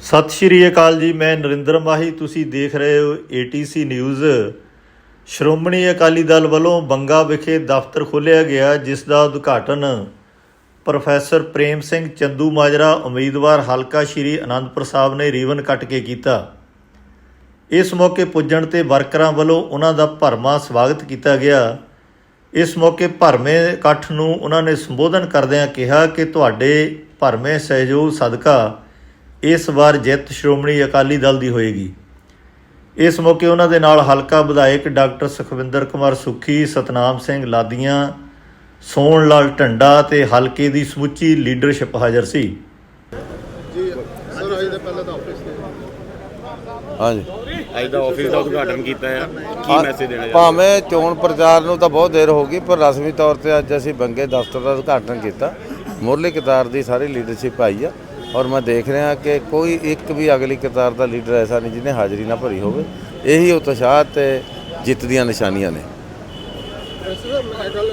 ਸਤਿ ਸ਼੍ਰੀ ਅਕਾਲ ਜੀ, ਮੈਂ ਨਰਿੰਦਰ ਮਾਹੀ, ਤੁਸੀਂ ਦੇਖ ਰਹੇ ਹੋ ਏਟੀਸੀ ਨਿਊਜ਼ ਸ਼੍ਰੋਮਣੀ ਅਕਾਲੀ ਦਲ ਵੱਲੋਂ ਬੰਗਾ ਵਿਖੇ ਦਫ਼ਤਰ ਖੋਲ੍ਹਿਆ ਗਿਆ, ਜਿਸ ਦਾ ਉਦਘਾਟਨ ਪ੍ਰੋਫੈਸਰ ਪ੍ਰੇਮ ਸਿੰਘ ਚੰਦੂ ਮਾਜਰਾ, ਉਮੀਦਵਾਰ ਹਲਕਾ ਸ਼੍ਰੀ ਅਨੰਦਪੁਰ ਸਾਹਿਬ ਨੇ ਰੀਵਨ ਕੱਟ ਕੇ ਕੀਤਾ। ਇਸ ਮੌਕੇ ਪੁੱਜਣ ਤੇ ਵਰਕਰਾਂ ਵੱਲੋਂ ਉਹਨਾਂ ਦਾ ਭਰਮਾ ਸਵਾਗਤ ਕੀਤਾ ਗਿਆ। ਇਸ ਮੌਕੇ ਭਰਮੇ ਇਕੱਠ ਨੂੰ ਉਹਨਾਂ ਨੇ ਸੰਬੋਧਨ ਕਰਦਿਆਂ ਕਿਹਾ ਕਿ ਤੁਹਾਡੇ ਭਰਮੇ ਸਹਿਯੋਗ ਸਦਕਾ ਇਸ ਵਾਰ ਜਿੱਤ ਸ਼੍ਰੋਮਣੀ ਅਕਾਲੀ ਦਲ ਦੀ ਹੋਏਗੀ। ਇਸ ਮੌਕੇ ਉਹਨਾਂ ਦੇ ਨਾਲ ਹਲਕਾ ਵਿਧਾਇਕ ਡਾਕਟਰ ਸੁਖਵਿੰਦਰ ਕੁਮਾਰ ਸੁੱਖੀ ਸਤਨਾਮ ਸਿੰਘ ਲਾਦੀਆਂ ਸੋਹਣ ਲਾਲ ਢੰਡਾ ਤੇ ਹਲਕੇ ਦੀ ਸਮੁੱਚੀ ਲੀਡਰਸ਼ਿਪ ਹਾਜ਼ਰ ਸੀ। ਜੀ ਸਰ ਅੱਜ ਦੇ ਪਹਿਲੇ ਤਾਂ ਆਫਿਸ ਤੇ। ਹਾਂਜੀ। ਅੱਜ ਦਾ ਆਫਿਸ ਦਾ ਉਦਘਾਟਨ ਕੀਤਾ ਹੈ ਕੀ ਮੈਸੇਜ ਦੇਣਾ ਚਾਹੁੰਦੇ ਭਾਵੇਂ ਚੋਣ ਪ੍ਰਚਾਰ ਨੂੰ ਤਾਂ ਬਹੁਤ ਦੇਰ ਹੋ ਗਈ ਪਰ ਰਸਮੀ ਤੌਰ ਤੇ ਅੱਜ ਅਸੀਂ ਬੰਗੇ ਦਫ਼ਤਰ ਦਾ ਉਦਘਾਟਨ ਕੀਤਾ। ਮੁਰਲੀ ਕਤਾਰ ਦੀ ਸਾਰੀ ਲੀਡਰਸ਼ਿਪ ਆਈ ਆ ਔਰ ਮੈਂ ਦੇਖ ਰਿਹਾ ਕਿ ਕੋਈ ਇੱਕ ਵੀ ਅਗਲੀ ਕਤਾਰ ਦਾ ਲੀਡਰ ਐਸਾ ਨਹੀਂ ਜਿਹਨੇ ਹਾਜ਼ਰੀ ਨਾ ਭਰੀ ਹੋਵੇ। ਇਹੀ ਉਤਸ਼ਾਹ ਤੇ ਜਿੱਤ ਦੀਆਂ ਨਿਸ਼ਾਨੀਆਂ ਨੇ। ਮੈਂ ਕੱਲ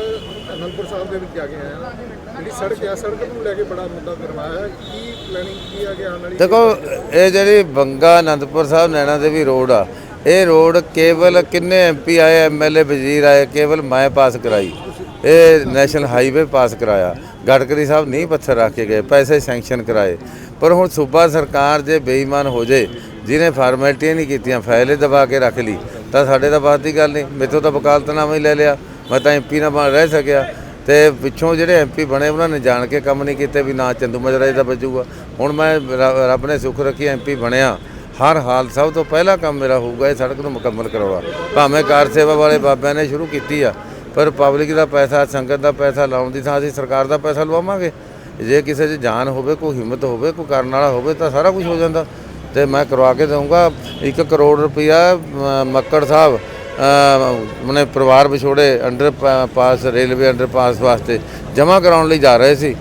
ਅਨੰਦਪੁਰ ਸਾਹਿਬ ਦੇ ਵਿੱਚ ਜਾ ਕੇ ਆਇਆ ਜਿਹੜੀ ਸੜਕ ਆ, ਸੜਕ ਨੂੰ ਲੈ ਕੇ ਬੜਾ ਮੁੱਦਾ ਕਰਵਾਇਆ ਹੈ। ਕੀ ਪਲੈਨਿੰਗ ਕੀ ਆ ਕਿ ਆਉਣ ਵਾਲੀ? ਦੇਖੋ, ਇਹ ਜਿਹੜੀ ਬੰਗਾ ਅਨੰਦਪੁਰ ਸਾਹਿਬ ਨੈਣਾ ਦੇਵੀ ਰੋਡ ਆ, ਇਹ ਰੋਡ ਕੇਵਲ ਕਿੰਨੇ ਐਮਪੀ ਆਏ ਐਮਐਲਏ ਵਜ਼ੀਰ ਆਏ, ਕੇਵਲ ਮੈਂ ਪਾਸ ਕਰਾਈ। ਇਹ ਨੈਸ਼ਨਲ ਹਾਈਵੇ ਪਾਸ ਕਰਾਇਆ। ਗਡਕਰੀ ਸਾਹਿਬ ਨਹੀਂ ਪੱਥਰ ਰੱਖ ਕੇ ਗਏ, ਪੈਸੇ ਸੈਂਕਸ਼ਨ ਕਰਾਏ। ਪਰ ਹੁਣ ਸੂਬਾ ਸਰਕਾਰ ਜੇ ਬੇਈਮਾਨ ਹੋ ਜੇ, ਜਿਹਨੇ ਫਾਰਮੈਲਿਟੀਆਂ ਨਹੀਂ ਕੀਤੀਆਂ, ਫਾਈਲੇ ਦਬਾ ਕੇ ਰੱਖ ਲਈ, ਤਾਂ ਸਾਡੇ ਤਾਂ ਬਾਤ ਦੀ ਗੱਲ ਨਹੀਂ। ਮੇਥੋਂ ਤਾਂ ਵਕਾਲਤਨਾਮਾ ਹੀ ਲੈ ਲਿਆ। ਮੈਂ ਤਾਂ ਐਮਪੀ ਨਾ ਬਣ ਰਹਿ ਸਕਿਆ। ਤੇ ਪਿੱਛੋਂ ਜਿਹੜੇ ਐਮਪੀ ਬਣੇ, ਉਹਨਾਂ ਨੇ ਜਾਣ ਕੇ ਕੰਮ ਨਹੀਂ ਕੀਤੇ ਵੀ ਨਾ ਚੰਦੂ ਮਜਰਾ ਜੀ ਦਾ ਬਚੂਗਾ ਹੁਣ ਮੈਂ ਰ- ਰੱਬ ਨੇ ਸੁੱਖ ਰੱਖੀ ਐਮਪੀ ਬਣਿਆ। ਹਰ ਹਾਲ ਸਭ ਤੋਂ ਪਹਿਲਾ ਕੰਮ ਮੇਰਾ ਹੋਊਗਾ ਇਹ ਸੜਕ ਨੂੰ ਮੁਕੰਮਲ ਕਰਵਾ ਭਾਵੇਂ ਕਾਰ ਸੇਵਾ ਵਾਲੇ ਬਾਬਿਆਂ ਨੇ ਸ਼ੁਰੂ ਕੀਤੀ ਆ, ਪਰ ਪਬਲਿਕ ਦਾ ਪੈਸਾ, ਸੰਗਤ ਦਾ ਪੈਸਾ ਲਾਉਣ ਦੀ ਥਾਂ ਅਸੀਂ ਸਰਕਾਰ ਦਾ ਪੈਸਾ ਲਵਾਵਾਂਗੇ। ਜੇ ਕਿਸੇ 'ਚ ਜਾਨ ਹੋਵੇ, ਕੋਈ ਹਿੰਮਤ ਹੋਵੇ, ਕੋਈ ਕਰਨ ਵਾਲਾ ਹੋਵੇ ਤਾਂ ਸਾਰਾ ਕੁਝ ਹੋ ਜਾਂਦਾ। ਤੇ ਮੈਂ ਕਰਵਾ ਕੇ ਦਊਂਗਾ 1 ਕਰੋੜ ਰੁਪਇਆ ਮੱਕੜ ਸਾਹਿਬ ਮਨੇ ਪਰਿਵਾਰ ਵਿਛੋੜੇ ਅੰਡਰ ਪਾ- ਪਾਸ ਰੇਲਵੇ ਅੰਡਰ ਪਾਸ ਵਾਸਤੇ ਜਮ੍ਹਾਂ ਕਰਾਉਣ ਲਈ ਜਾ ਰਹੇ ਸੀ।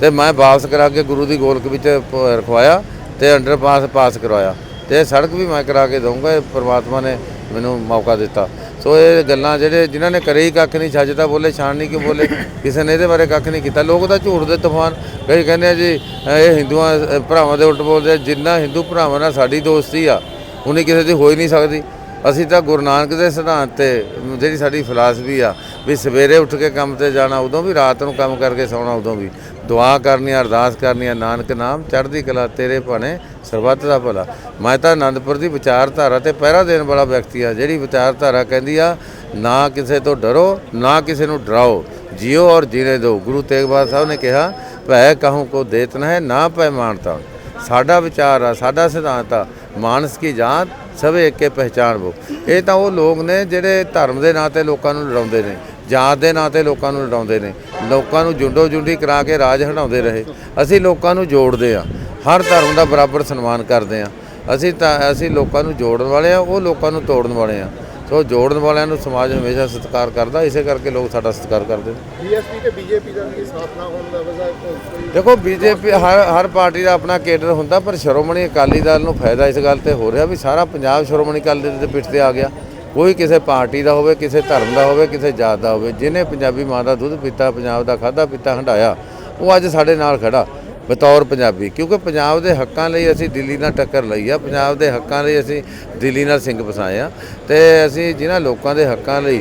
ਤੇ ਮੈਂ ਵਾਪਸ ਕਰਾ ਕੇ ਗੁਰੂ ਦੀ ਗੋਲਕ ਵਿੱਚ ਰਖਵਾਇਆ ਤੇ ਅੰਡਰ ਪਾਸ ਪਾਸ ਕਰਵਾਇਆ। ਤੇ ਇਹ ਸੜਕ ਵੀ ਮੈਂ ਕਰਾ ਕੇ ਦਊਂਗਾ, ਇਹ ਪ੍ਰਮਾਤਮਾ ਨੇ ਮੈਨੂੰ ਮੌਕਾ ਦਿੱਤਾ। ਸੋ ਇਹ ਗੱਲਾਂ ਜਿਹੜੇ ਜਿਨ੍ਹਾਂ ਨੇ ਕਰੇ ਹੀ ਕੱਖ ਨਹੀਂ, ਛੱਜ ਤਾਂ ਬੋਲੇ, ਛਾਣ ਨਹੀਂ ਕਿ ਬੋਲੇ, ਕਿਸੇ ਨੇ ਇਹਦੇ ਬਾਰੇ ਕੱਖ ਨਹੀਂ ਕੀਤਾ। ਲੋਕ ਤਾਂ ਝੂਠ ਦੇ ਤੂਫਾਨ ਕਈ ਕਹਿੰਦੇ ਆ ਜੀ ਇਹ ਹਿੰਦੂਆਂ ਭਰਾਵਾਂ ਦੇ ਉਲਟ ਬੋਲਦੇ ਜਿੰਨਾ ਹਿੰਦੂ ਭਰਾਵਾਂ ਨਾਲ ਸਾਡੀ ਦੋਸਤੀ ਆ, ਉਨੀ ਕਿਸੇ ਦੀ ਹੋ ਹੀ ਨਹੀਂ ਸਕਦੀ। ਅਸੀਂ ਤਾਂ ਗੁਰੂ ਨਾਨਕ ਦੇ ਸਿਧਾਂਤ ਤੇ ਜਿਹੜੀ ਸਾਡੀ ਫਿਲਾਸਫੀ ਆ ਵੀ ਸਵੇਰੇ ਉੱਠ ਕੇ ਕੰਮ ਤੇ ਜਾਣਾ ਉਦੋਂ ਵੀ ਰਾਤ ਨੂੰ ਕੰਮ ਕਰਕੇ ਸੌਣਾ ਉਦੋਂ ਵੀ। ਦੁਆ ਕਰਨੀ ਆ, ਅਰਦਾਸ ਕਰਨੀ ਆ, ਨਾਨਕ ਨਾਮ ਚੜ੍ਹਦੀ ਕਲਾ ਤੇਰੇ ਭਾਣੇ ਸਰਬੱਤ ਦਾ ਭਲਾ। ਮੈਂ ਤਾਂ ਆਨੰਦਪੁਰ ਦੀ ਵਿਚਾਰਧਾਰਾ ਤੇ ਪਹਿਰਾ ਦੇਣ ਵਾਲਾ ਵਿਅਕਤੀ ਆ ਜਿਹੜੀ ਵਿਚਾਰਧਾਰਾ ਕਹਿੰਦੀ ਆ ਨਾ ਕਿਸੇ ਤੋਂ ਡਰੋ ਨਾ ਕਿਸੇ ਨੂੰ ਡਰਾਓ ਜਿਓ ਔਰ ਜੀਣੇ ਦਿਓ ਗੁਰੂ ਤੇਗ ਬਹਾਦਰ ਸਾਹਿਬ ਨੇ ਕਿਹਾ ਭੈ ਕਹੂੰ ਕੋ ਦੇਤ ਨਾ ਹੈ ਨਾ ਭੈ ਮਾਨਤਾ। ਸਾਡਾ ਵਿਚਾਰ ਆ ਸਾਡਾ ਸਿਧਾਂਤ ਆ ਮਾਨਸ ਕੀ ਜਾਤ ਸਭੇ ਏਕੇ ਪਹਿਚਾਨ ਬੋ। ਇਹ ਤਾਂ ਉਹ ਲੋਕ ਨੇ ਜਿਹੜੇ ਧਰਮ ਦੇ ਨਾਂ ਤੇ ਲੋਕਾਂ ਨੂੰ ਲੜਾਉਂਦੇ ਨੇ, ਜਾਤ ਦੇ ਨਾਂ ਤੇ ਲੋਕਾਂ ਨੂੰ ਲੜਾਉਂਦੇ ਨੇ, ਲੋਕਾਂ ਨੂੰ ਜੁੰਡੋ ਜੁੰਡੀ ਕਰਾ ਕੇ ਰਾਜ ਹਟਾਉਂਦੇ ਰਹੇ। ਅਸੀਂ ਲੋਕਾਂ ਨੂੰ ਜੋੜਦੇ ਆ ਹਰ ਧਰਮ ਦਾ ਬਰਾਬਰ ਸਨਮਾਨ ਕਰਦੇ ਆ ਅਸੀਂ ਤਾਂ, ਅਸੀਂ ਲੋਕਾਂ ਨੂੰ ਜੋੜਨ ਵਾਲੇ ਆ ਉਹ ਲੋਕਾਂ ਨੂੰ ਤੋੜਨ ਵਾਲੇ ਆ ਸੋ ਜੋੜਨ ਵਾਲਿਆਂ ਨੂੰ ਸਮਾਜ ਹਮੇਸ਼ਾ ਸਤਿਕਾਰ ਕਰਦਾ ਇਸੇ ਕਰਕੇ ਲੋਕ ਸਾਡਾ ਸਤਿਕਾਰ ਕਰਦੇ ਨੇ। ਬੀਐਸਪੀ ਤੇ ਬੀਜੇਪੀ ਦਾ ਵੀ ਸਾਥ ਨਾ ਹੋਣ ਦਾ ਵਜ੍ਹਾ ਕੋਈ ਦੇਖੋ ਬੀਜੇਪੀ ਹਰ ਹਰ ਪਾਰਟੀ ਦਾ ਆਪਣਾ ਕੇਡਰ ਹੁੰਦਾ ਪਰ ਸ਼੍ਰੋਮਣੀ ਅਕਾਲੀ ਦਲ ਨੂੰ ਫਾਇਦਾ ਇਸ ਗੱਲ ਤੇ ਹੋ ਰਿਹਾ ਵੀ ਸਾਰਾ ਪੰਜਾਬ ਸ਼੍ਰੋਮਣੀ ਅਕਾਲੀ ਦਲ ਦੇ ਪਿੱਠ ਤੇ ਆ ਗਿਆ। ਕੋਈ ਕਿਸੇ ਪਾਰਟੀ ਦਾ ਹੋਵੇ ਕਿਸੇ ਧਰਮ ਦਾ ਹੋਵੇ ਕਿਸੇ ਜਾਤ ਦਾ ਹੋਵੇ ਜਿਹਨੇ ਪੰਜਾਬੀ ਮਾਂ ਦਾ ਦੁੱਧ ਪੀਤਾ ਪੰਜਾਬ ਦਾ ਖਾਦਾ ਪੀਤਾ ਹੰਡਾਇਆ ਉਹ ਅੱਜ ਸਾਡੇ ਨਾਲ ਖੜਾ। ਬਤੌਰ ਪੰਜਾਬੀ, ਕਿਉਂਕਿ ਪੰਜਾਬ ਦੇ ਹੱਕਾਂ ਲਈ ਅਸੀਂ ਦਿੱਲੀ ਨਾਲ ਟੱਕਰ ਲਈ ਆ, ਪੰਜਾਬ ਦੇ ਹੱਕਾਂ ਲਈ ਅਸੀਂ ਦਿੱਲੀ ਨਾਲ ਸਿੰਘ ਵਸਾਏ ਆ, ਤੇ ਅਸੀਂ ਜਿਨ੍ਹਾਂ ਲੋਕਾਂ ਦੇ ਹੱਕਾਂ ਲਈ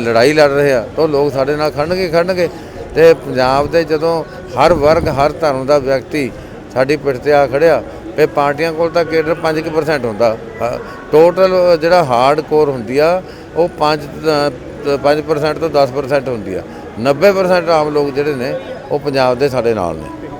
ਲੜਾਈ ਲੜ ਰਹੇ ਆ, ਤਾਂ ਉਹ ਲੋਕ ਸਾਡੇ ਨਾਲ ਖੜਨਗੇ ਖੜਨਗੇ, ਤੇ ਪੰਜਾਬ ਦੇ ਜਦੋਂ ਹਰ ਵਰਗ, ਹਰ ਧਰਮ ਦਾ ਵਿਅਕਤੀ ਸਾਡੀ ਪਿੱਠ ਤੇ ਆ ਖੜਿਆ ਇਹ ਪਾਰਟੀਆਂ ਕੋਲ ਤਾਂ ਕੇਡਰ 5% ਹੁੰਦਾ ਟੋਟਲ ਜਿਹੜਾ ਹਾਰਡ ਕੋਰ ਹੁੰਦੀ ਆ, ਉਹ 5 5% ਤੋਂ 10% ਹੁੰਦੀ ਆ 90% ਆਮ ਲੋਕ ਜਿਹੜੇ ਨੇ, ਉਹ ਪੰਜਾਬ ਦੇ ਸਾਡੇ ਨਾਲ ਨੇ।